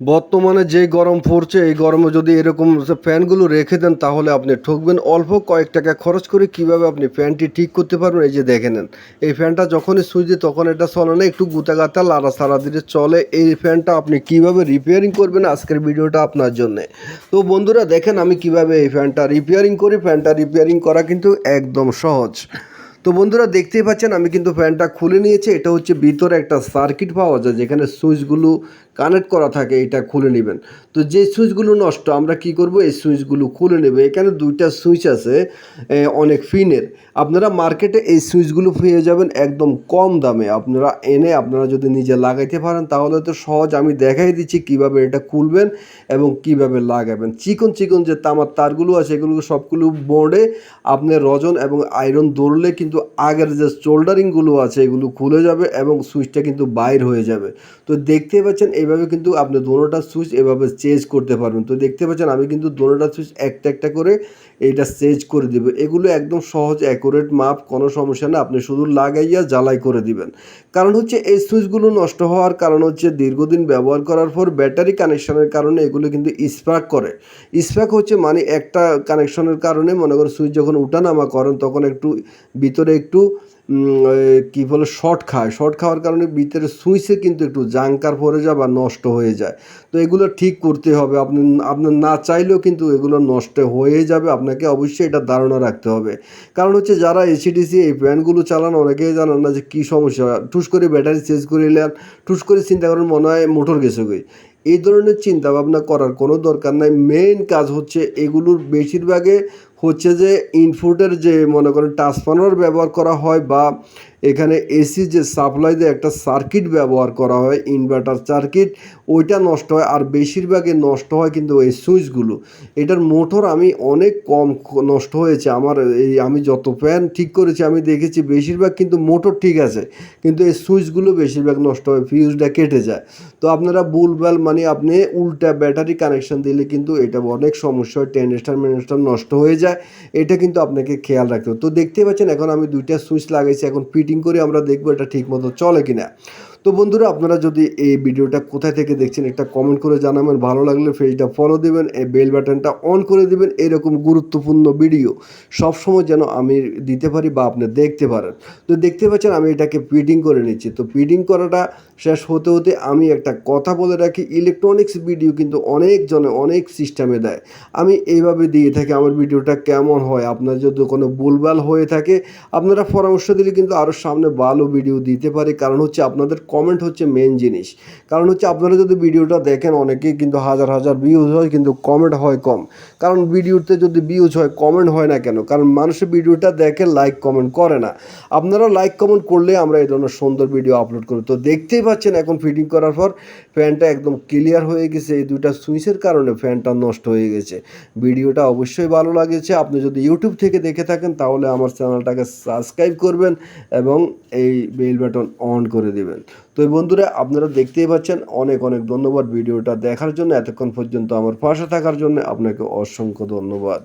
বর্তমানে যে গরম পড়ছে, এই গরমে যদি এরকম ফ্যানগুলো রেখে দেন, তাহলে আপনি ঠকবেন। অল্প কয়েক টাকা খরচ করে কীভাবে আপনি ফ্যানটি ঠিক করতে পারবেন, এই যে দেখে নেন। এই ফ্যানটা যখনই সুইচ তখন এটা চলে না, একটু গুতা গাতা লাড়া সারা দিলে চলে। এই ফ্যানটা আপনি কীভাবে রিপেয়ারিং করবেন, আজকের ভিডিওটা আপনার জন্যে। তো বন্ধুরা, দেখেন আমি কীভাবে এই ফ্যানটা রিপেয়ারিং করি। ফ্যানটা রিপেয়ারিং করা কিন্তু একদম সহজ। তো বন্ধুরা, দেখতেই পাচ্ছেন, আমি কিন্তু ফ্যানটা খুলে নিয়েছি। এটা হচ্ছে ভিতরে একটা সার্কিট পাওয়া যায়, যেখানে সুইচগুলো কানেক্ট করা থাকে এটা খুলে নেবেন। তো যে সুইচগুলো নষ্ট, আমরা কি করব? এই সুইচগুলো খুলে নেব। এখানে দুইটা সুইচ আছে অনেক ফিনের। আপনারা মার্কেটে এই সুইচগুলো পেয়ে যাবেন একদম কম দামে। আপনারা এনে আপনারা যদি নিজে লাগাইতে পারেন, তাহলে তো সহজ। আমি দেখাই দিচ্ছি কীভাবে এটা খুলবেন এবং কীভাবে লাগাবেন। চিকন চিকন যে তামার তারগুলো আছে, এগুলো সবগুলো বোর্ডে আপনি রজন এবং আয়রন দৌড়লে কিন্তু আগের যে সোল্ডারিংগুলো আছে, এগুলো খুলে যাবে এবং সুইচটা কিন্তু বাইর হয়ে যাবে। তো দেখতে পাচ্ছেন এইভাবে কিন্তু আপনি দোনোটা সুইচ এভাবে চেঞ্জ করতে পারবেন। তো দেখতে পাচ্ছেন আমি কিন্তু দোনোটা সুইচ একটা একটা করে এইটা চেঞ্জ করে দিব। এগুলো একদম সহজ অ্যাকুরেট মাপ, কোনো সমস্যা না। আপনি শুধু লাগাইয়া জ্বালাই করে দিবেন। কারণ হচ্ছে এই সুইচগুলো নষ্ট হওয়ার কারণ হচ্ছে দীর্ঘদিন ব্যবহার করার পর ব্যাটারি কানেকশনের কারণে এগুলো কিন্তু স্পার্ক করে। স্পার্ক হচ্ছে মানে একটা কানেকশনের কারণে মনে করো সুইচ যখন উঠানামা করেন, তখন একটু ভিতরে একটু কি বলে শর্ট খায়। শর্ট খাওয়ার কারণে ভিতরে সুইচে কিন্তু একটু জাঙ্কার পড়ে যায় বা নষ্ট হয়ে যায়। তো এগুলো ঠিক করতে হবে। আপনি, আপনার না চাইলেও কিন্তু এগুলো নষ্ট হয়ে যাবে। আপনাকে অবশ্যই এটা ধারণা রাখতে হবে। কারণ হচ্ছে যারা এসিডিসি এই ফ্যানগুলো চালান, অনেকেই জানান না যে কী সমস্যা। টুস করে ব্যাটারি চেঞ্জ করে নিলেন টুস করে চিন্তা করেন মনে হয় মোটর গেছে গই এই ধরনের চিন্তা ভাবনা করার কোনো দরকার নাই। মেইন কাজ হচ্ছে এগুলোর বেশিরভাগে হচ্ছে যে ইনপুটের যে, মনে করেন ট্রান্সফর্মার ব্যবহার করা হয় বা এখানে এসি যে সাপ্লাই দিয়ে, একটা সার্কিট ব্যবহার করা হয় ইনভার্টার সার্কিট ওইটা নষ্ট হয় আর বেশিরভাগই নষ্ট হয় কিন্তু এই সুইচগুলো এটার মোটর আমি অনেক কম নষ্ট হয়েছে। আমার এই, আমি যত ফ্যান ঠিক করেছি, আমি দেখেছি বেশিরভাগ কিন্তু মোটর ঠিক আছে, কিন্তু এই সুইচগুলো বেশিরভাগ নষ্ট হয় ফিউজটা কেটে যায়। তো আপনারা বুলবাল মানে আপনি উল্টা ব্যাটারি কানেকশন দিলে কিন্তু এটা অনেক সমস্যা হয় টেনস্টার মেনস্টার নষ্ট হয়ে যায়। এটা কিন্তু আপনাকে খেয়াল রাখতে হবে। তো দেখতে পাচ্ছেন, এখন আমি দুইটা সুইচ লাগাইছি, এখন ফিটিং করে আমরা দেখব এটা ঠিক মতো চলে কিনা। তো বন্ধুরা, আপনারা যদি এই ভিডিওটা কোথায় থেকে দেখছেন, একটা কমেন্ট করে জানাবেন। ভালো লাগলে পেজটা ফলো দেবেন, এই বেল বাটনটা অন করে দেবেন, এরকম গুরুত্বপূর্ণ ভিডিও সবসময় যেন আমি দিতে পারি বা আপনি দেখতে পারেন। তো দেখতে পাচ্ছেন, আমি এটাকে ফিটিং করে নিচ্ছি। তো ফিটিং করাটা শেষ হতে হতে আমি একটা কথা বলে রাখি ইলেকট্রনিক্স ভিডিও কিন্তু অনেকজনে অনেক সিস্টেমে দেয়। আমি এইভাবে দিয়ে থাকি, আমার ভিডিওটা কেমন হয়, আপনার যদি কোনো ভুলভাল হয়ে থাকে, আপনারা পরামর্শ দিলে কিন্তু আরও সামনে ভালো ভিডিও দিতে পারি। কারণ হচ্ছে আপনাদের কমেন্ট হচ্ছে মেন জিনিস। কারণ হচ্ছে আপনারা যদি ভিডিওটা দেখেন, অনেকেই কিন্তু হাজার হাজার ভিউজ হয়, কিন্তু কমেন্ট হয় কম। কারণ ভিডিওতে যদি ভিউজ হয় কমেন্ট হয় না কেন? কারণ মানুষের ভিডিওটা দেখে লাইক কমেন্ট করে না। আপনারা লাইক কমেন্ট করলে আমরা এই ধরনের সুন্দর ভিডিও আপলোড করি। তো দেখতেই পাচ্ছেন, এখন ফিটিং করার পর ফ্যানটা একদম ক্লিয়ার হয়ে গেছে। এই দুইটা সুইচের কারণে ফ্যানটা নষ্ট হয়ে গেছে। ভিডিওটা অবশ্যই ভালো লাগেছে। আপনি যদি ইউটিউব থেকে দেখে থাকেন, তাহলে আমার চ্যানেলটাকে সাবস্ক্রাইব করবেন এবং এই বেল বাটন অন করে দিবেন। তো বন্ধুরা, আপনারা দেখতেই পাচ্ছেন অনেক অনেক ধন্যবাদ ভিডিওটা দেখার জন্য। এতক্ষণ পর্যন্ত আমার পাশে থাকার জন্য আপনাকে অসংখ্য ধন্যবাদ।